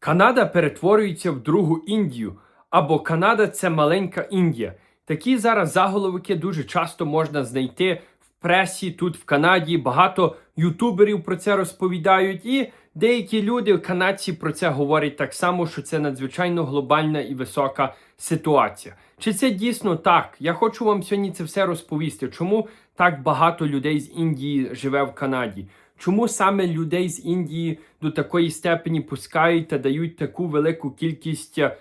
Канада перетворюється в другу Індію, або Канада це маленька Індія. Такі зараз заголовки дуже часто можна знайти в пресі тут в Канаді. Багато ютуберів про це розповідають, і деякі люди, канадці, про це говорять так само, що це надзвичайно глобальна і висока ситуація. Чи це дійсно так? Я хочу вам сьогодні це все розповісти. Чому так багато людей з Індії живе в Канаді? Чому саме людей з Індії до такої степені пускають та дають таку велику кількість е,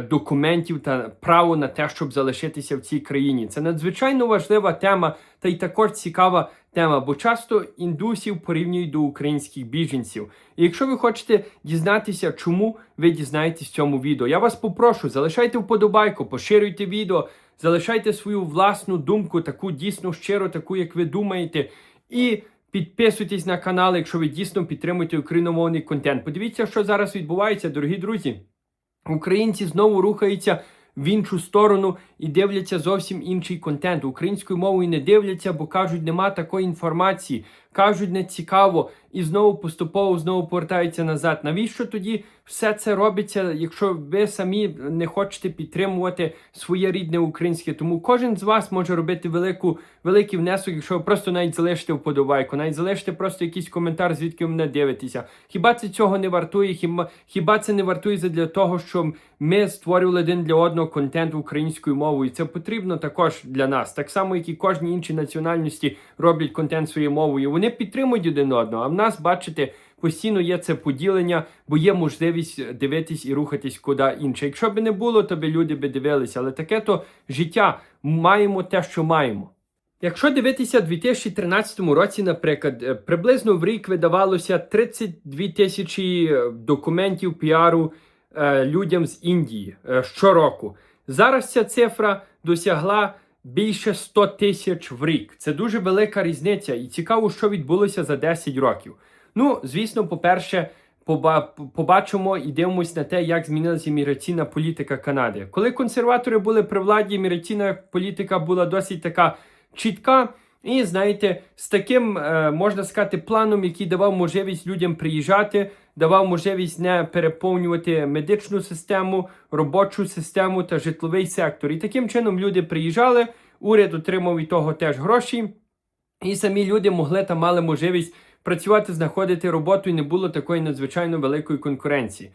документів та право на те, щоб залишитися в цій країні? Це надзвичайно важлива тема, та й також цікава тема, бо часто індусів порівнюють до українських біженців. І якщо ви хочете дізнатися, чому ви дізнаєтесь в цьому відео, я вас попрошу, залишайте вподобайку, поширюйте відео, залишайте свою власну думку, таку дійсно щиро, таку, як ви думаєте. І Підписуйтесь на канал, якщо ви дійсно підтримуєте україномовний контент. Подивіться, що зараз відбувається, дорогі друзі. Українці знову рухаються в іншу сторону і дивляться зовсім інший контент. Українською мовою не дивляться, бо кажуть, нема такої інформації. Кажуть, не цікаво, і знову поступово знову повертаються назад. Навіщо тоді все це робиться, якщо ви самі не хочете підтримувати своє рідне українське? Тому кожен з вас може робити велику, великий внесок, якщо ви просто навіть залишите вподобайку, навіть залишите просто якийсь коментар, звідки ви мене дивитеся. Хіба це цього не вартує? Хіба, це не вартує для того, щоб ми створювали один для одного контент українською мовою? Це потрібно також для нас, так само, як і кожні інші національності роблять контент своєю мовою. Вони підтримують один одного. А в нас, бачите, постійно є це поділення, бо є можливість дивитись і рухатись куди інше. Якщо б не було, то би люди би дивилися. Але таке то життя маємо те, що маємо. Якщо дивитися в 2013 році, наприклад, е, приблизно в рік видавалося 32 тисячі е, документів піару е, людям з Індії щороку. Зараз ця цифра досягла більше 100 тисяч в рік. Це дуже велика різниця, і цікаво, що відбулося за 10 років. Ну, звісно, по-перше, побачимо і дивимося на те, як змінилася імміграційна політика Канади. Коли консерватори були при владі, імміграційна політика була досить така чітка. І знаєте, з таким е, можна сказати планом, який давав можливість людям приїжджати, давав можливість не переповнювати медичну систему, робочу систему та житловий сектор. І таким чином люди приїжджали, уряд отримав від того теж гроші, і самі люди могли та мали можливість працювати, знаходити роботу, і не було такої надзвичайно великої конкуренції.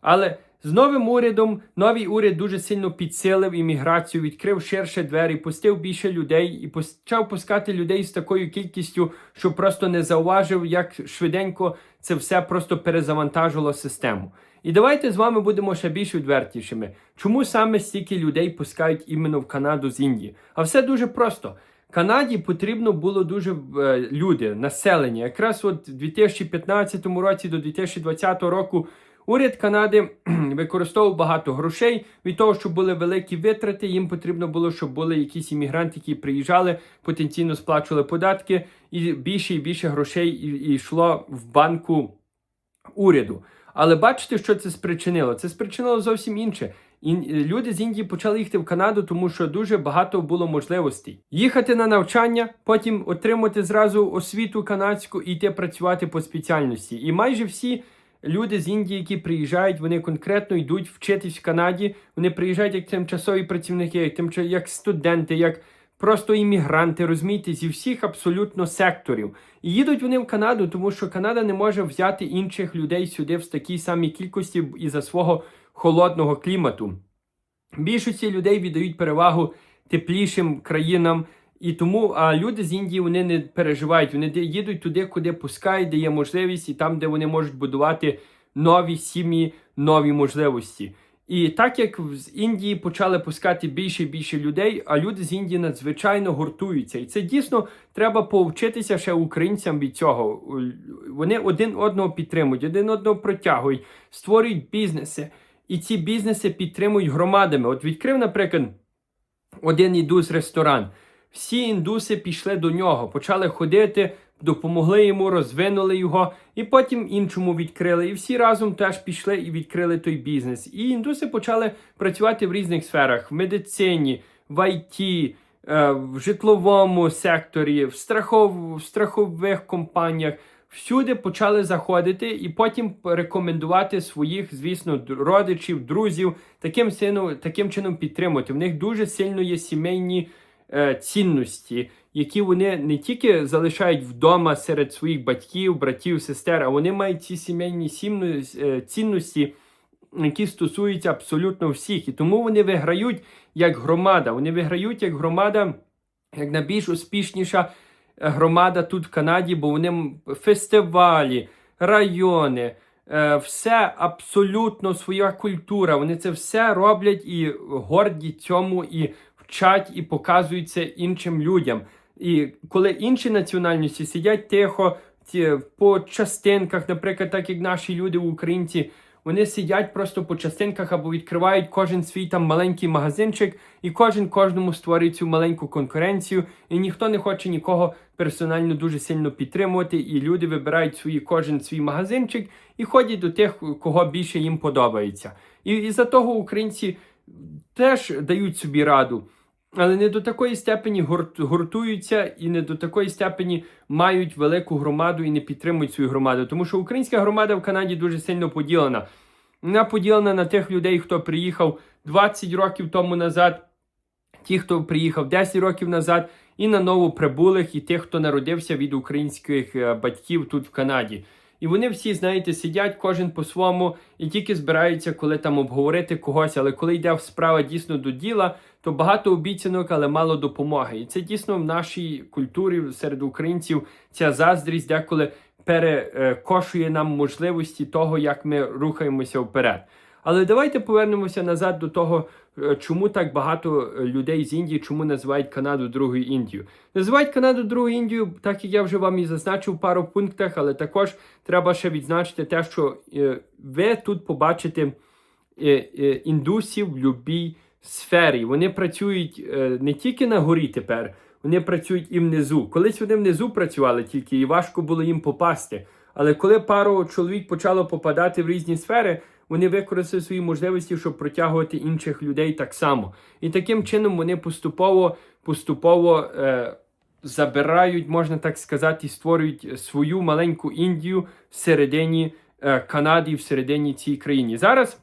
Але з новим урядом новий уряд дуже сильно підсилив імміграцію, відкрив ширше двері, пустив більше людей і почав пускати людей з такою кількістю, що просто не зауважив, як швиденько це все просто перезавантажило систему. І давайте з вами будемо ще більш відвертішими. Чому саме стільки людей пускають іменно в Канаду з Індії? А все дуже просто. Канаді потрібно було дуже е, люди, населення. Якраз от у 2015 році до 2020 року уряд Канади використовував багато грошей від того, що були великі витрати. Їм потрібно було, щоб були якісь іммігранти, які приїжджали, потенційно сплачували податки, і більше і більше грошей йшло в банку уряду. Але бачите, що це спричинило? Це спричинило зовсім інше. І люди з Індії почали їхати в Канаду, тому що дуже багато було можливостей їхати на навчання, потім отримати зразу освіту канадську і йти працювати по спеціальності. І майже всі люди з Індії, які приїжджають, вони конкретно йдуть вчитись в Канаді. Вони приїжджають як тимчасові працівники, як тимча- як студенти, як просто іммігранти, розумієте, зі всіх абсолютно секторів. І їдуть вони в Канаду, тому що Канада не може взяти інших людей сюди в такій самій кількості із-за свого холодного клімату. Більшості людей віддають перевагу теплішим країнам. І тому а люди з Індії вони не переживають. Вони їдуть туди, куди пускають, де є можливість, і там, де вони можуть будувати нові сім'ї, нові можливості. І так як з Індії почали пускати більше і більше людей, а люди з Індії надзвичайно гуртуються. І це дійсно треба повчитися ще українцям від цього. Вони один одного підтримують, один одного протягують, створюють бізнеси. І ці бізнеси підтримують громадами. От відкрив, наприклад, один індус ресторан. Всі індуси пішли до нього, почали ходити, допомогли йому, розвинули його, і потім іншому відкрили. І всі разом теж пішли і відкрили той бізнес. І індуси почали працювати в різних сферах: в медицині, в ІТ, е, в житловому секторі, в, страхов, в страхових компаніях, всюди почали заходити і потім рекомендувати своїх, звісно, родичів, друзів, таким сину, таким чином підтримувати. В них дуже сильно є сімейні е, цінності, які вони не тільки залишають вдома серед своїх батьків, братів, сестер, а вони мають ці сімейні е, цінності, які стосуються абсолютно всіх. І тому вони виграють як громада. Вони виграють як громада, як найбільш успішніша е, громада тут в Канаді, бо вони фестивалі, райони. Все абсолютно своя культура. Вони це все роблять і горді цьому, і вчать, і показують це іншим людям. І коли інші національності сидять тихо ті, по частинках, наприклад, так як наші люди, українці, вони сидять просто по частинках або відкривають кожен свій там маленький магазинчик, і кожен кожному створює цю маленьку конкуренцію, і ніхто не хоче нікого персонально дуже сильно підтримувати. І люди вибирають свої кожен свій магазинчик і ходять до тих, кого більше їм подобається. І, і за того українці теж дають собі раду. Але не до такої степені гурт- гуртуються і не до такої степені мають велику громаду і не підтримують свою громаду. Тому що українська громада в Канаді дуже сильно поділена. Вона поділена на тих людей, хто приїхав 20 років тому назад, ті, хто приїхав 10 років назад, і на новоприбулих, і тих, хто народився від українських е, батьків тут в Канаді. І вони всі, знаєте, сидять кожен по-своєму і тільки збираються, коли там обговорити когось. Але коли йде справа дійсно до діла, то багато обіцянок, але мало допомоги. І це дійсно в нашій культурі серед українців ця заздрість деколи перекошує нам можливості того, як ми рухаємося вперед. Але давайте повернемося назад до того, е, чому так багато е, людей з Індії, чому називають Канаду другою Індією. Називають Канаду другою Індією, так як я вже вам і зазначив пару пунктах, але також треба ще відзначити те, що е, ви тут побачите індусів в будь-якій сфері. Вони працюють не тільки на горі тепер, вони працюють і внизу. Колись вони внизу працювали тільки, і важко було їм попасти. Але коли пару чоловік почало попадати в різні сфери, вони використали свої можливості, щоб протягувати інших людей так само. І таким чином вони поступово поступово е, забирають, можна так сказати, створюють свою маленьку Індію всередині е, Канади, всередині цієї країни. Зараз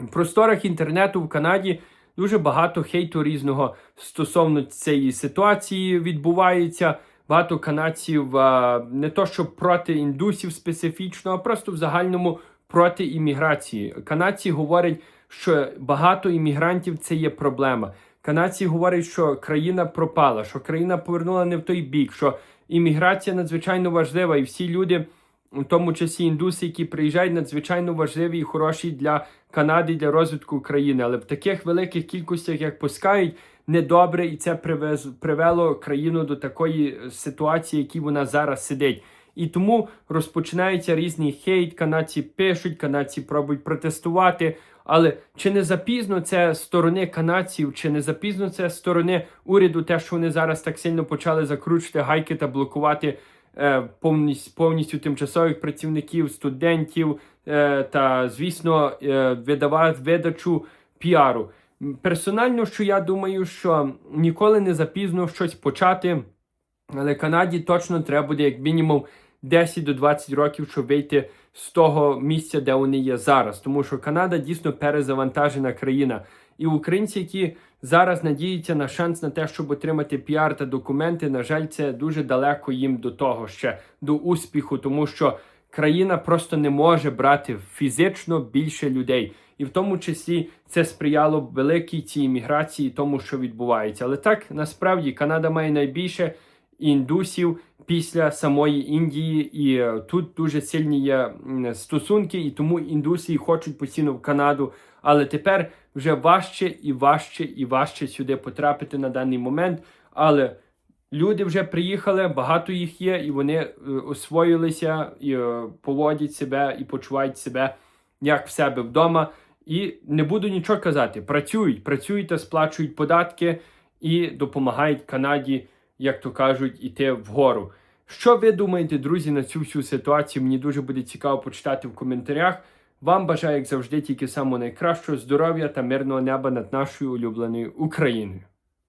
в просторах інтернету в Канаді дуже багато хейту різного стосовно цієї ситуації відбувається. Багато канадців а, не то, що проти індусів специфічно, а просто в загальному проти імміграції. Канадці говорять, що багато іммігрантів це є проблема. Канадці говорять, що країна пропала, що країна повернула не в той бік, що імміграція надзвичайно важлива, і всі люди, в тому числі індуси, які приїжджають, надзвичайно важливі і хороші для Канади, для розвитку країни. Але в таких великих кількостях, як пускають, недобре, і це привез, привело країну до такої ситуації, в якій вона зараз сидить. І тому розпочинається різний хейт, канадці пишуть, канадці пробують протестувати. Але чи не запізно це сторони канадців, чи не запізно це сторони уряду, те, що вони зараз так сильно почали закручувати гайки та блокувати е, повністю, повністю тимчасових працівників, студентів е, та, звісно, е, видавати видачу піару. Персонально, що я думаю, що ніколи не запізно щось почати. Але Канаді точно треба буде як мінімум 10 до 20 років, щоб вийти з того місця, де вони є зараз. Тому що Канада дійсно перезавантажена країна. І українці, які зараз надіються на шанс на те, щоб отримати піар та документи, на жаль, це дуже далеко їм до того ще до успіху, тому що країна просто не може брати фізично більше людей. І в тому числі це сприяло великій цій імміграції, тому що відбувається. Але так насправді Канада має найбільше індусів після самої Індії, і е, тут дуже сильні є стосунки, і тому індуси хочуть постійно в Канаду. Але тепер вже важче і важче і важче сюди потрапити на даний момент. Але люди вже приїхали, багато їх є, і вони е, освоїлися і е, поводять себе і почувають себе як в себе вдома. І не буду нічого казати. Працюють, працюють та сплачують податки і допомагають Канаді, як то кажуть, іти вгору. Що ви думаєте, друзі, на цю всю ситуацію? Мені дуже буде цікаво почитати в коментарях. Вам бажаю, як завжди, тільки самого найкращого здоров'я та мирного неба над нашою улюбленою Україною.